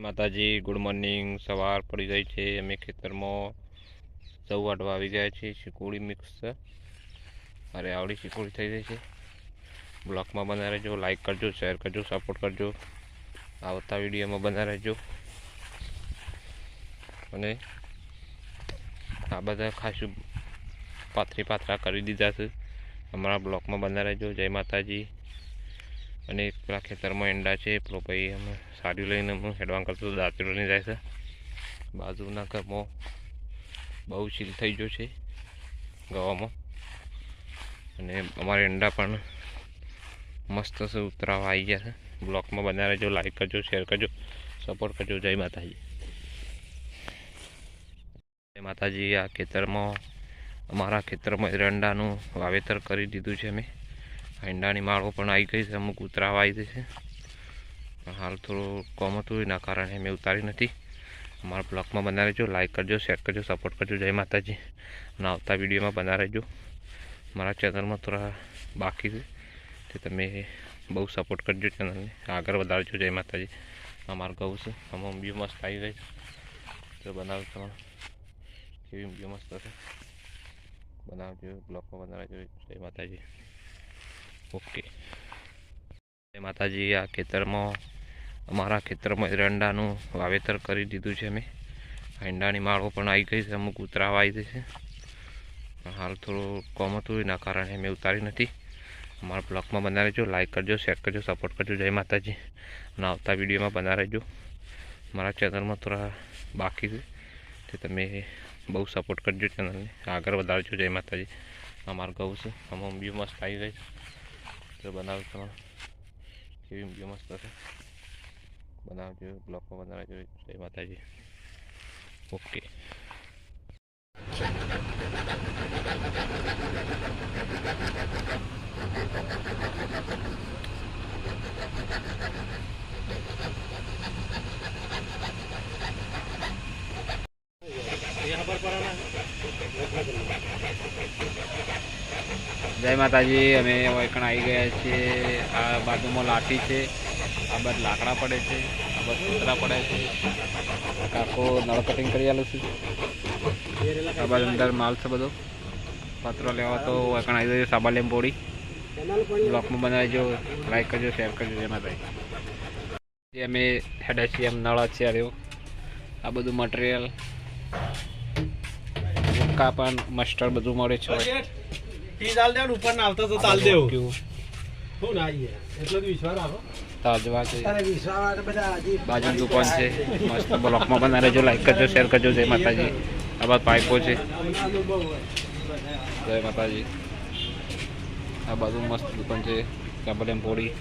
માતાજી, good morning. સવાર પડી ગઈ છે. અમે ખેતરમાં સૌ વાટવા આવી ગયા છીએ. શીકોડી મિક્સ મારે આવડી શીકોડી થઈ ગઈ છે. બ્લોગમાં બના રહેજો. લાઈક કરજો શેર કરજો સપોર્ટ કરજો. આવતા વિડીયોમાં બના રહેજો. અને આ બધા ખાસું પાથરી પાથરા કરી દીધા છે. અમારા બ્લોગમાં બના રહેજો. જય માતાજી. અને પેલા ખેતરમાં એંડા છે, પેલો ભાઈ અમે સાડી લઈને હું હેડવાન કરતો તો દાંતરો લઈને જાય છે. બાજુના ઘરમાં બહુ શીલ થઈ ગયો છે ગવામાં. અને અમારા ઈંડા પણ મસ્ત છે, ઉતરાવા આવી ગયા છે. બ્લોકમાં બના રહેજો લાઈક કરજો શેર કરજો સપોર્ટ કરજો. જય માતાજી. જય માતાજી, આ ખેતરમાં, અમારા ખેતરમાં એરંડાનું વાવેતર કરી દીધું છે અમે. ઈંડાની માળો પણ આવી ગઈ છે, અમુક ઉતરાવા આવી ગઈ છે. હાલ થોડું કોમ હતું એના કારણે મેં ઉતારી નથી. અમારા બ્લોગમાં બના રહેજો લાઇક કરજો શેર કરજો સપોર્ટ કરજો. જય માતાજી. અને આવતા વિડીયોમાં બના રહેજો. મારા ચેનલમાં થોડા બાકી છે, તે તમે બહુ સપોર્ટ કરજો ચેનલને આગળ વધારજો, જય માતાજી. અમારું ગૌ છે આમાં બી મસ્ત આવી ગઈ છે. તો બનાવજો તમારે. કેવી બી મસ્ત હશે બનાવજો, બ્લોગમાં બનાવજો જય માતાજી. ઓકે. માતાજી આ ખેતરમાં, અમારા ખેતરમાં એરંડાનું વાવેતર કરી દીધું છે મેં ઈંડાની માળો પણ આવી ગઈ છે, અમુક ઉતરાવા આવી ગઈ છે. પણ હાલ થોડું કોમ હતું, એના કારણે મેં ઉતારી નથી. અમારા બ્લોગમાં બના રહેજો, લાઈક કરજો, શેર કરજો, સપોર્ટ કરજો. જય માતાજી. અને આવતા વિડીયોમાં બના રહેજો. મારા ચેનલમાં થોડા બાકી છે, તે તમે બહુ સપોર્ટ કરજો ચેનલને. આગળ વધારજો. જય માતાજી. અમારું ગૌ છે. અમારું બી મસ્ત આવી ગઈ છે તો બનાવજો તમારે કેવી બી મસ્ત હશે બનાવજો બ્લોગમાં બનાવજો જય માતાજી ઓકે જય માતાજી, અમે વૈકણ આવી ગયા છીએ. આ બાજુમાં લાઠી છે, આ બાજુ લાકડા પડે છે, આ બાજુ કૂતરા પડે છે. કાકો, નળ કટિંગ કરી આલું છું. આ બાજુ અંદર માલ છે બધો. પત્રો લેવા તો વૈકણ આવી ગયો સાબાલેમ પોળી. બ્લોકમાં બનાવજો લાઈક કરજો શેર કરજો, જય માતાજી. અમે હેડે છીએ, એમ નળ છે આ બધું મટીરિયલ કાપણ મસ્ટર બધું મળે છે. ટી ચાલ દેવ ઉપર ના આવતા તો ચાલ દેવ. કેવું? ના આવીએ એટલો જ વિશ્વાસ રાખો. તાજવા છે. બાજુ દુકાન છે. મસ્ત બ્લોકમાં બના રહેજો લાઈક કરજો શેર કરજો. જય માતાજી. આ બાદ પાઇપો છે. જય માતાજી. આ બાજુ મસ્ત દુકાન છે. કાબલ એમ પોળી.